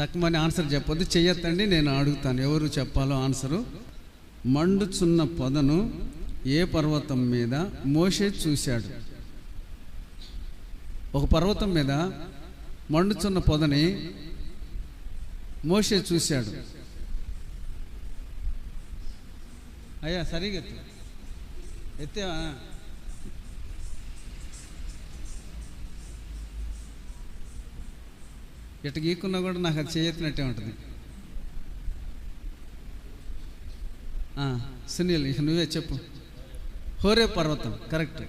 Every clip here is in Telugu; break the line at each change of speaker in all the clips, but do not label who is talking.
తక్కువని ఆన్సర్ చెప్పొద్దు. చెయ్యొద్దండి నేను అడుగుతాను. ఎవరు చెప్పాలో ఆన్సరు. మండుచున్న పొదను ఏ పర్వతం మీద మోషే చూశాడు. ఒక పర్వతం మీద మండుచున్న పొదని మోషే చూశాడు. అయ్యా సరిగా ఎత్తు. ఎత్తేవా? ఇట గీక్కున్నా కూడా నాకు అది చేయెత్తినట్టే ఉంటుంది. సునీల్ ఇక నువ్వే చెప్పు. హోరే పర్వతం కరెక్ట్.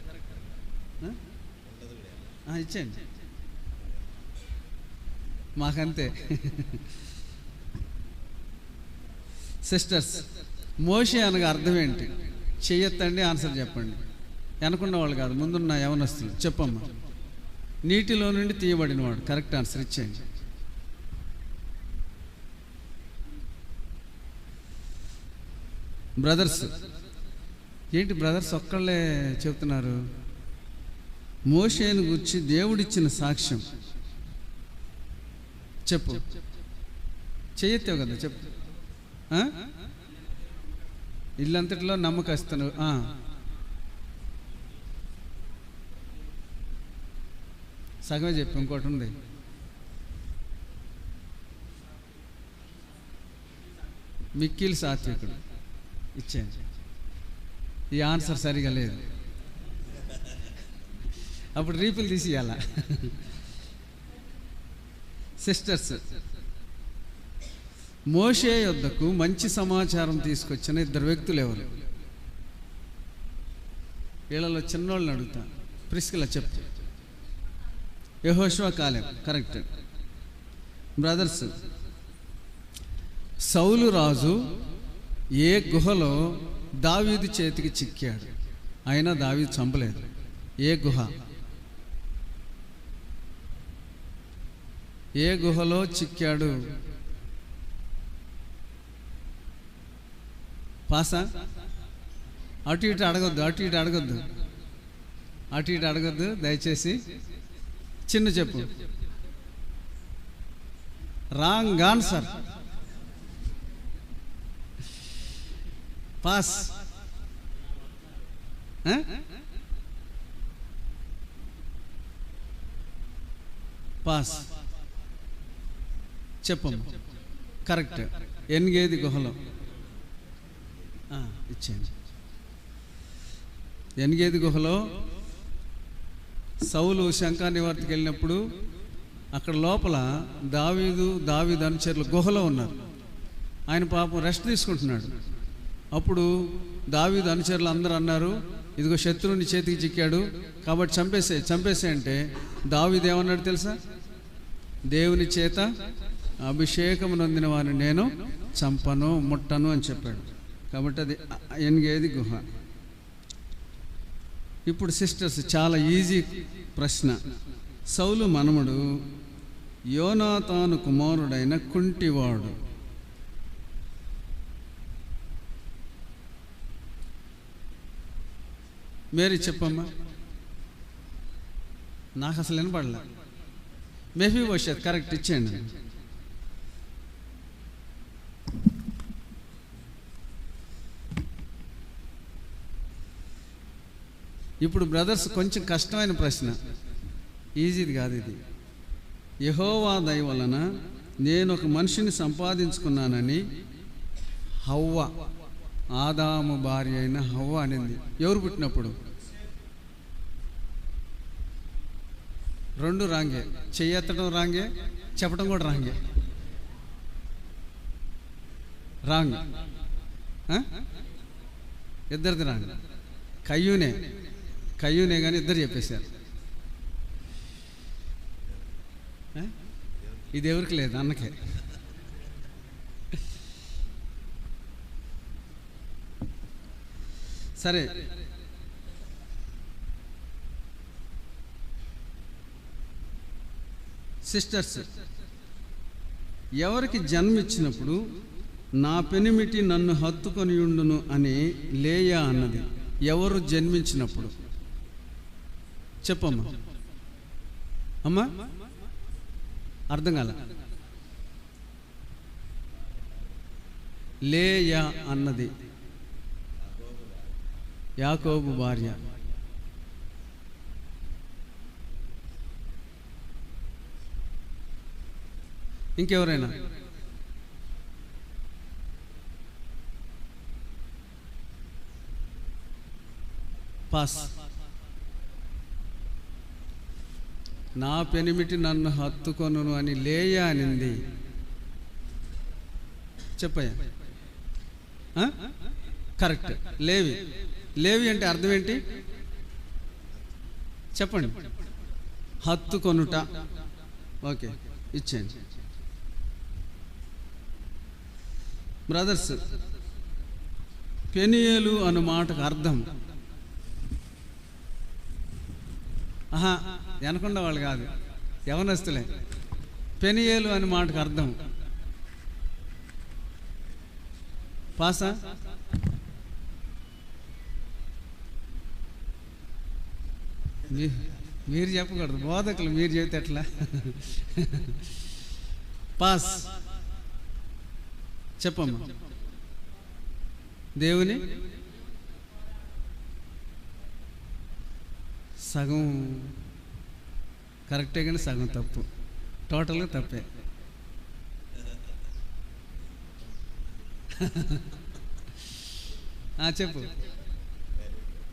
ఇచ్చేయండి. మాకంతే. సిస్టర్స్ మోషే అనగా అర్థం ఏంటి చెయ్యొత్తండి ఆన్సర్ చెప్పండి. వెనకున్న వాళ్ళు కాదు ముందున్న యవనస్తులు. చెప్పమ్మా. నీటిలో నుండి తీయబడినవాడు. కరెక్ట్ ఆన్సర్ ఇచ్చేయండి. బ్రదర్స్ ఏంటి బ్రదర్స్ ఒక్కళ్ళే చెప్తున్నారు? మోషేను గురించి దేవుడిచ్చిన సాక్ష్యం. చెప్పు. చెయ్యొత్తావు కదా చెప్పు. ఇల్లంతటిలో నమ్మకస్తును సగమే చెప్పు ఇంకోటి ఉంది. మిక్కిల్ సాత్వికుడు. ఇచ్చేయండి. ఈ ఆన్సర్ సరిగా లేదు. అప్పుడు రీఫిల్ తీసి సిస్టర్స్ మోషే యొద్దకు మంచి సమాచారం తీసుకొచ్చిన ఇద్దరు వ్యక్తులు ఎవరు? వీళ్ళలో చిన్నోళ్ళని అడుగుతా. ప్రిస్కిల చెప్తా యహోష్వా కాలేం. కరెక్ట్. బ్రదర్స్ సౌలు రాజు ఏ గుహలో దావీదు చేతికి చిక్కాడు. అయినా దావీదు చంపలేదు. ఏ గుహ? ఏ గుహలో చిక్కాడు? పాసా? అటు ఇటు అడగొద్దు అటు ఇటు అడగొద్దు. అటు ఇటు అడగొద్దు దయచేసి. చిన్న చెప్పు. Wrong answer. పాస్ పాస్ చెప్పమ్మ. కరెక్ట్ ఎనిగేది గుహలో. ఇచ్చేయండి. ఎనిగేది గుహలో. సౌలు శంకా నివార్తికి వెళ్ళినప్పుడు అక్కడ లోపల దావీదు దావీదు అనుచరులు గుహలో ఉన్నారు. ఆయన పాపం రెస్ట్ తీసుకుంటున్నాడు. అప్పుడు దావీదు అనుచరులు అందరూ అన్నారు ఇదిగో శత్రువుని చేతికి చిక్కాడు కాబట్టి చంపేసే చంపేసే అంటే దావీదు ఏమన్నాడు తెలుసా? దేవుని చేత అభిషేకం నొందిన వారిని నేను చంపను ముట్టను అని చెప్పాడు. కాబట్టి అది ఎనిగేది గుహ. ఇప్పుడు సిస్టర్స్ చాలా ఈజీ ప్రశ్న. సౌలు మనముడు యోనాతాను కుమారుడైన కుంటివాడు. మేరీ చెప్పమ్మా. నాకు అసలు వినపడలే. మేఫీ భవిష్యత్ కరెక్ట్ ఇచ్చేయండి. ఇప్పుడు బ్రదర్స్ కొంచెం కష్టమైన ప్రశ్న. ఈజీది కాదు ఇది. యహోవా దయ వలన నేను ఒక మనిషిని సంపాదించుకున్నానని హవ్వ ఆదాము భార్య అయిన హవ్వ అనింది. ఎవరు పుట్టినప్పుడు? రెండు రాంగే. చెయ్యెత్తడం రాంగే చెప్పడం కూడా రాంగే. రాంగ్. ఇద్దరిది రాంగ్. కయ్యూనే. కయ్యూనే కానీ ఇద్దరు చెప్పేశారు. ఇది ఎవరికి లేదు అన్నకే. సరే. సిస్టర్స్ ఎవరికి జన్మిచ్చినప్పుడు నా పెనిమిటి నన్ను హత్తుకొని ఉండును అని లేయా అన్నది ఎవరు జన్మించినప్పుడు? చెప్పమ్మా. అమ్మా అర్థం కాల. లేయా అన్నది యాకోబు భార్య. ఇంకెవరైనా? పాస్. నా పెనిమిటి నన్ను హత్తుకొను అని లేయా అనింది. చెప్పయ్యా. కరెక్ట్. లేవి. లేవి అంటే అర్థం ఏంటి? చెప్పండి. హత్తుకొనుట ఓకే ఇచ్చేయండి. బ్రదర్స్ పెనియలు అను మాటకు అర్థం. ఆహా వెనకుండా వాళ్ళు కాదు యవనస్తులే. పెనియేలు అనే మాటకు అర్థం. పాసా? మీరు చెప్పకూడదు. బోధకులు మీరు చెబితే ఎట్లా? పాస్. చెప్పమ్మా. దేవుని? సగం కరెక్టే కానీ సగం తప్పు. టోటల్గా తప్పే. చెప్పు.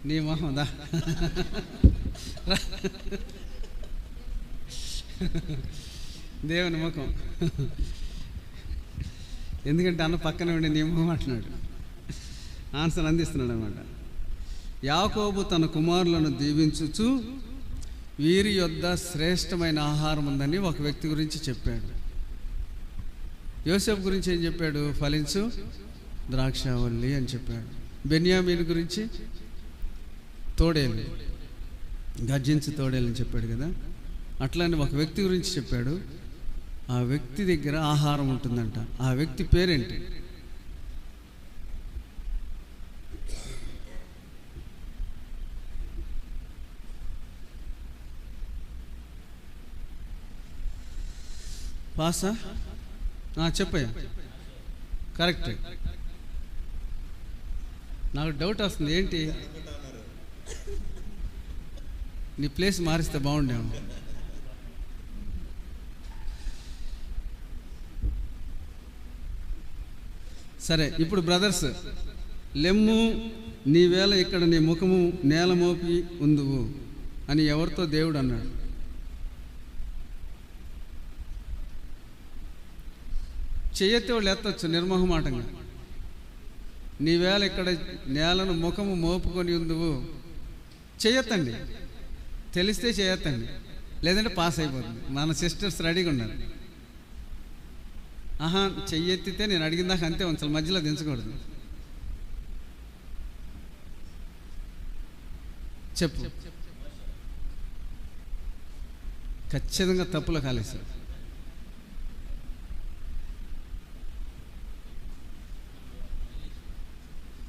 నీ మొహందా దేవుని ముఖం. ఎందుకంటే అన్న పక్కన ఉండి నీ మొహం అంటున్నాడు. ఆన్సర్ అందిస్తున్నాడు అనమాట యాకోబు తన కుమారులను దీవించుచు వీరి యొద్ద శ్రేష్టమైన ఆహారం ఉందని ఒక వ్యక్తి గురించి చెప్పాడు. యోసెఫ్ గురించి ఏం చెప్పాడు? ఫలించు ద్రాక్షావల్లి అని చెప్పాడు. బెన్యామీన్ గురించి తోడేలు. గర్జించి తోడేలు అని చెప్పాడు కదా? అట్లానే ఒక వ్యక్తి గురించి చెప్పాడు. ఆ వ్యక్తి దగ్గర ఆహారం ఉంటుందంట. ఆ వ్యక్తి పేరేంటి? పాసా? చెప్పయ్యా. కరెక్ట్. నాకు డౌట్ వస్తుంది ఏంటి? నీ ప్లేస్ మారిస్తే బాగుండేమో. సరే ఇప్పుడు బ్రదర్స్ లెమ్ము నీవేళ ఇక్కడ నీ ముఖము నేల మోపి ఉందువు అని ఎవరితో దేవుడు అన్నాడు? చెయ్యతే వాళ్ళు ఎత్తచ్చు నిర్మోహమాటంగా. నీవేళ ఇక్కడ నేలను ముఖము మోపుకొని ఉందువు. చెయ్యతండి తెలిస్తే చేయొత్తండి లేదంటే పాస్ అయిపోతుంది. మన సిస్టర్స్ రెడీగా ఉన్నారు. ఆహా చెయ్యెత్తితే నేను అడిగిన దాకా అంతే ఉంచాలి మధ్యలో దించకూడదు. చెప్పు. ఖచ్చితంగా తప్పులు కాలేశారు.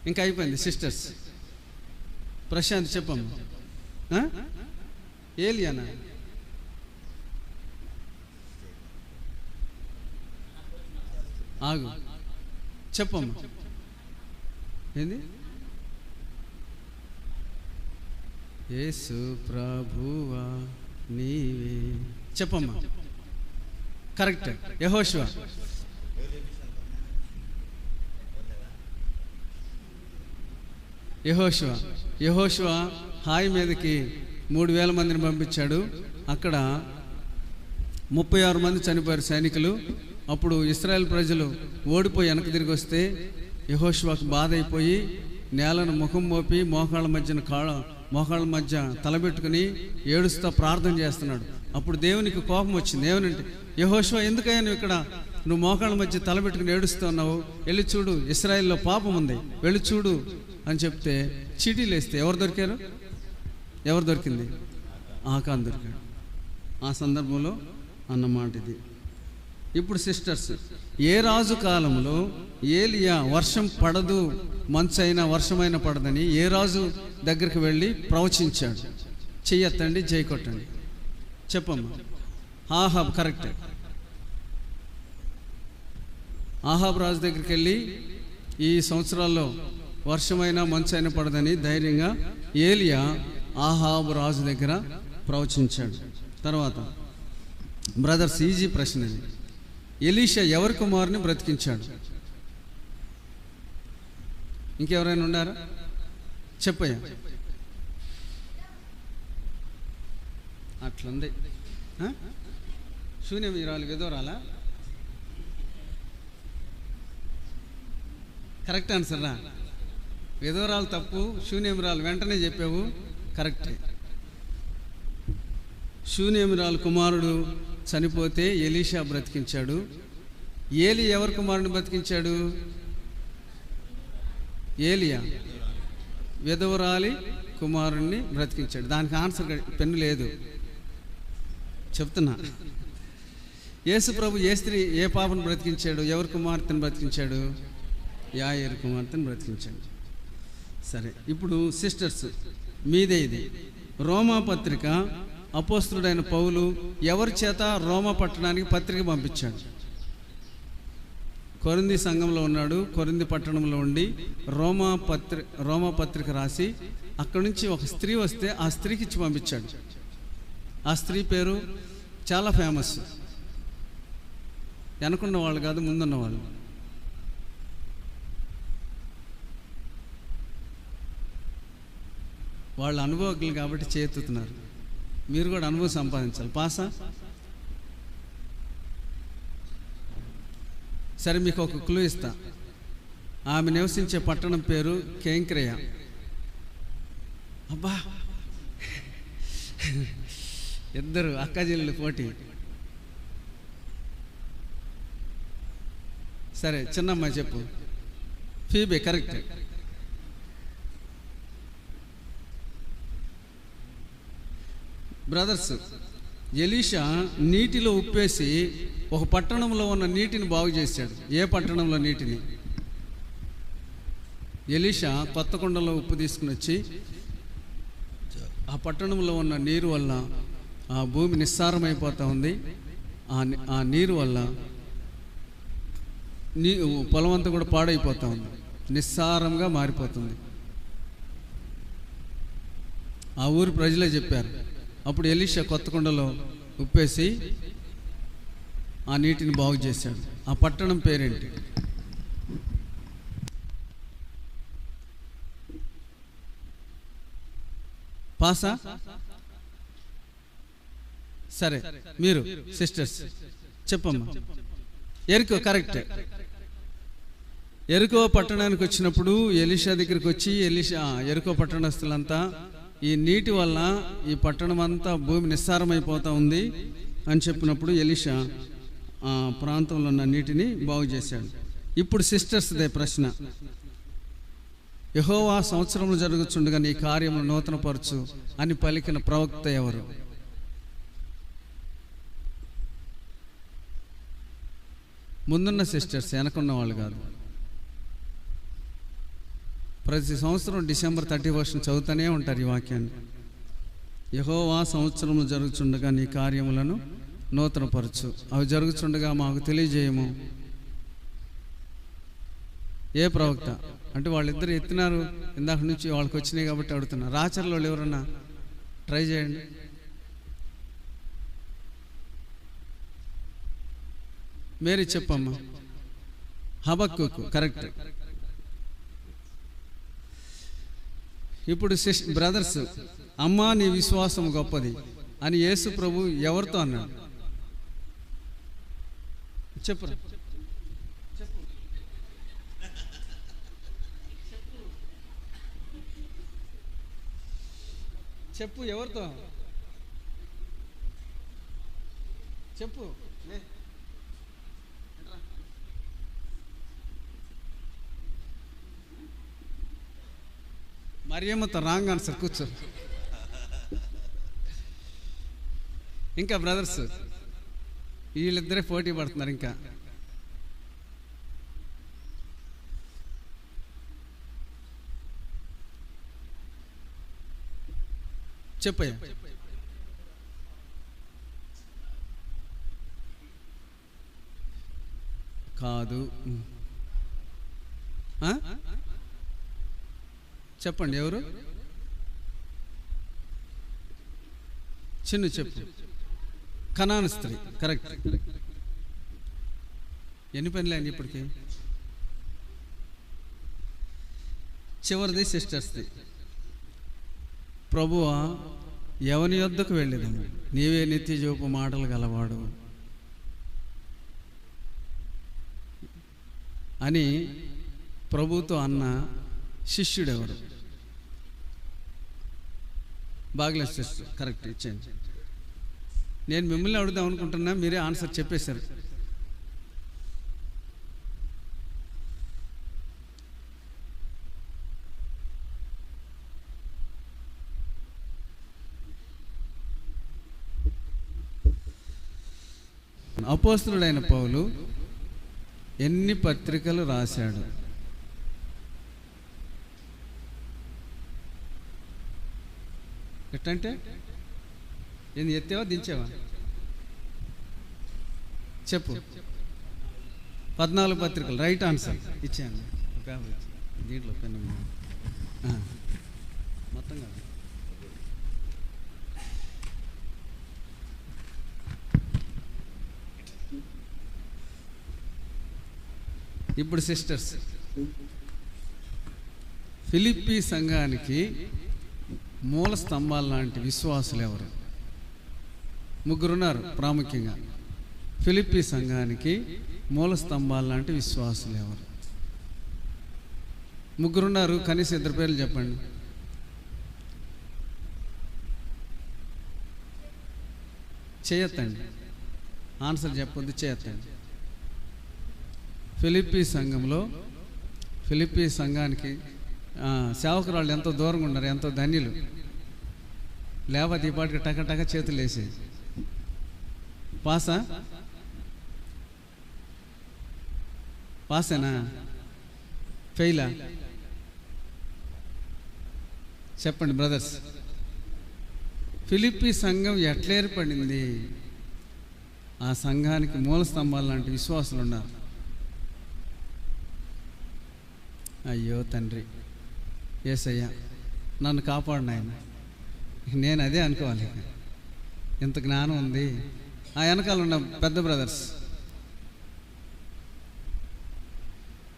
ఇంకా అయిపోయింది సిస్టర్స్. ప్రశాంత్ చెప్పమ్మా. ఏలియానా ఆగు. చెప్పమ్మా. ఏంది? యేసు ప్రభువా నీవే. చెప్పమ్మా. కరెక్ట్ యహోష్వా. యహోశివ యహోశివ హాయి మీదకి. మూడు వేల మందిని పంపించాడు. అక్కడ ముప్పై ఆరు మంది చనిపోయారు సైనికులు. అప్పుడు ఇస్రాయెల్ ప్రజలు ఓడిపోయి వెనక తిరిగి వస్తే యహోష్వాకు బాధ అయిపోయి నేలను ముఖం మోపి మోకాళ్ళ మధ్యన కాళ్ళ మోకాళ్ళ మధ్య తలబెట్టుకుని ఏడుస్తా ప్రార్థన చేస్తున్నాడు. అప్పుడు దేవునికి కోపం వచ్చింది. ఏమనంటే యహోశివ ఎందుకయ్యా నువ్వు ఇక్కడ? నువ్వు మోకాళ్ళ మధ్య తలబెట్టుకుని ఏడుస్తున్నావు వెళ్ళి చూడు ఇస్రాయిల్లో పాపం ఉంది. వెళ్ళి చూడు అని చెప్తే చీటీలు వేస్తే ఎవరు దొరికారు? ఎవరు దొరికింది? ఆకాన్ దొరికాడు. ఆ సందర్భంలో అన్నమాట ఇది. ఇప్పుడు సిస్టర్స్ ఏ రాజు కాలంలో ఏలియా వర్షం పడదు మంచైనా వర్షమైనా పడదని ఏ రాజు దగ్గరికి వెళ్ళి ప్రవచించాడు? చెయ్యొత్తండి జై కొట్టండి. చెప్పమ్మా. Ahab correct. ఆహాబ్ రాజు దగ్గరికి వెళ్ళి ఈ సంవత్సరాల్లో వర్షమైనా మంచైనా పడదని ధైర్యంగా ఏలియా ఆహాబు రాజు దగ్గర ప్రవచించాడు. తర్వాత బ్రదర్స్ ఈజీ ప్రశ్న ఇది. ఎలీషా ఎవరి కుమారుని బ్రతికించాడు? ఇంకెవరైనా ఉన్నారా? చెప్పయ్యా. అట్లుంది. ఆ? శూన్యం వీరాలు విధవరాలా కరెక్ట్ ఆన్సర్ రా. విధవరాలు తప్పు శూన్యమిరాలు వెంటనే చెప్పావు. కరెక్టే. శూన్యమిరాలు కుమారుడు చనిపోతే ఎలీషా బ్రతికించాడు. ఏలి ఎవరి కుమారుని బ్రతికించాడు? ఏలియా. విధవరాలి కుమారుణ్ణి బ్రతికించాడు. దానికి ఆన్సర్ పెన్ను లేదు. చెప్తున్నా. యేసు ప్రభు ఏ స్త్రీ ఏ పాపను బ్రతికించాడు? ఎవరి కుమార్తెను బ్రతికించాడు? యాయర్ కుమార్తెను బ్రతికించాడు. సరే ఇప్పుడు సిస్టర్స్. మీదే ఇది. రోమా పత్రిక అపోస్తుడైన పౌలు ఎవరి చేత రోమా పట్టణానికి పత్రిక పంపించాడు? కొరింది సంఘంలో ఉన్నాడు కొరింది పట్టణంలో ఉండి రోమా పత్రి రోమా పత్రిక రాసి అక్కడి నుంచి ఒక స్త్రీ వస్తే ఆ స్త్రీకి ఇచ్చి పంపించాడు. ఆ స్త్రీ పేరు చాలా ఫేమస్ వెనకున్న వాళ్ళు కాదు ముందున్న వాళ్ళు. వాళ్ళు అనుభవజ్ఞులు కాబట్టి చేతుతున్నారు. మీరు కూడా అనుభవం సంపాదించాలి. పాసా? సరే మీకు ఒక క్లూ ఇస్తా. ఆమె నివసించే పట్టణం పేరు కేంక్రయ. అబ్బా! ఇద్దరు అక్కజల్లు పోటీ. సరే చిన్నమ్మాయి చెప్పు. Phoebe correct. బ్రదర్స్ ఎలీషా నీటిలో ఉప్పేసి ఒక పట్టణంలో ఉన్న నీటిని బాగు చేశాడు. ఏ పట్టణంలో నీటిని? ఎలీషా కొత్తకొండలో ఉప్పు తీసుకుని వచ్చి ఆ పట్టణంలో ఉన్న నీరు వల్ల ఆ భూమి నిస్సారమైపోతూ ఉంది. ఆ ఆ నీరు వల్ల నీ పొలం అంతా కూడా పాడైపోతూ ఉంది. నిస్సారంగా మారిపోతుంది. ఆ ఊరు ప్రజలే చెప్పారు. అప్పుడు ఎలీషా కొత్త కుండలో ఉప్పేసి ఆ నీటిని బాగు చేశాడు. ఆ పట్టణం పేరేంటి? పాసా? సరే మీరు సిస్టర్స్ చెప్పమ్మా. ఎరుకో కరెక్ట్. ఎరుకో పట్టణానికి వచ్చినప్పుడు ఎలిషా దగ్గరికి వచ్చి ఎలిషా ఎరుకో పట్టణస్తులంతా ఈ నీటి వల్ల ఈ పట్టణం అంతా భూమి నిస్సారమైపోతూ ఉంది అని చెప్పినప్పుడు ఎలిషా ఆ ప్రాంతంలో ఉన్న నీటిని బాగు చేశాడు. ఇప్పుడు సిస్టర్స్దే ప్రశ్న. యహోవా సంవత్సరంలో జరుగుతుండగా నీ కార్యము నూతనపరచు అని పలికిన ప్రవక్త ఎవరు? ముందున్న సిస్టర్స్ వెనకున్న వాళ్ళు కాదు. ప్రతి సంవత్సరం డిసెంబర్ థర్టీ ఫస్ట్ చదువుతూనే ఉంటారు ఈ వాక్యాన్ని. యహోవా సంవత్సరంలో జరుగుచుండగా నీ కార్యములను నూతనపరచు. అవి జరుగుచుండగా మాకు తెలియజేయము. ఏ ప్రవక్త? అంటే వాళ్ళిద్దరు ఎత్తినారు. ఇందాక నుంచి వాళ్ళకి వచ్చినాయి కాబట్టి అడుగుతున్నారు రాచర్ల వాళ్ళు ఎవరన్నా ట్రై చేయండి. మేరీ చెప్పమ్మా. హబక్కు కరెక్ట్. ఇప్పుడు బ్రదర్స్ అమ్మా నీ విశ్వాసం గొప్పది అని యేసు ప్రభు ఎవరితో అన్నాడు? చెప్పు. చెప్పు ఎవరితో? చెప్పు. మరియమ్మతో రాంగ్ ఆన్సర్ కూర్చో. ఇంకా బ్రదర్స్ వీళ్ళిద్దరే పోటీ పడుతున్నారు ఇంకా. చెప్పయ్యా. కాదు. చెప్పండి ఎవరు? చిన్న చెప్పు. కనాను స్త్రీ కరెక్ట్. ఎన్ని పనులు అయింది ఇప్పటికి? చివరిది సిస్టర్స్ది ప్రభువా ఎవని యొద్దకు వెళ్ళేదము నీవే నిత్య చూపు మాటలు గలవాడు. అని ప్రభుతో అన్న శిష్యుడెవరు? బాగలేదు సిస్టర్. కరెక్ట్ ఇచ్చేయండి నేను మిమ్మల్ని అడుగుదాం అనుకుంటున్నా మీరే ఆన్సర్ చెప్పేశారు. అపోస్తుడైన పౌలు ఎన్ని పత్రికలు రాశాడు? ఎట్టంటే ఏంది ఎత్తేవా దించేవా? చెప్పు. పద్నాలుగు పత్రికలు రైట్ ఆన్సర్. ఇచ్చాను దీంట్లో పెన్ను మొత్తం కాదు. ఇప్పుడు సిస్టర్స్ ఫిలిప్పీ సంఘానికి మూల స్తంభాలు లాంటి విశ్వాసులు ఎవరు? ముగ్గురున్నారు ప్రాముఖ్యంగా. ఫిలిప్పీ సంఘానికి మూల స్తంభాలు లాంటి విశ్వాసులు ఎవరు? ముగ్గురున్నారు కనీసం ఇద్దరు పేర్లు చెప్పండి. చేయొద్దండి. ఆన్సర్ చెప్పొద్దు చేయొద్దండి. ఫిలిప్పీ సంఘంలో ఫిలిప్పీ సంఘానికి సేవకురాళ్ళు ఎంతో దూరంగా ఉన్నారు ఎంతో ధన్యులు? లేకపోతే ఈ పాటికి టక టక చేతులు వేసేది పాసా? పాసేనా? ఫెయిలా? చెప్పండి బ్రదర్స్. ఫిలిప్పీ సంఘం ఎట్లా ఏర్పడింది ఆ సంఘానికి మూల స్తంభాలు లాంటి విశ్వాసులు ఉన్నారు. అయ్యో తండ్రి. ఏసయ్యా నన్ను కాపాడినాయన నేను అదే అనుకోవాలి. ఇంత జ్ఞానం ఉంది. ఆ వెనకాల ఉన్న పెద్ద బ్రదర్స్.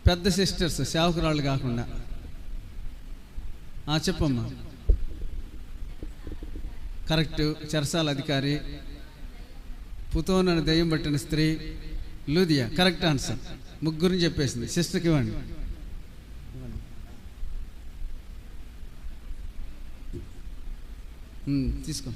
పెద్ద సిస్టర్స్ సేవకురాళ్ళు కాకుండా. ఆ, చెప్పమ్మా. కరెక్ట్ చెరసాల అధికారి. పుతోనని దయ్యం పట్టిన స్త్రీ. లూదియా కరెక్ట్ ఆన్సర్. ముగ్గురిని చెప్పేసింది. సిస్టర్కి ఇవ్వండి. Hmm, తీసుకో.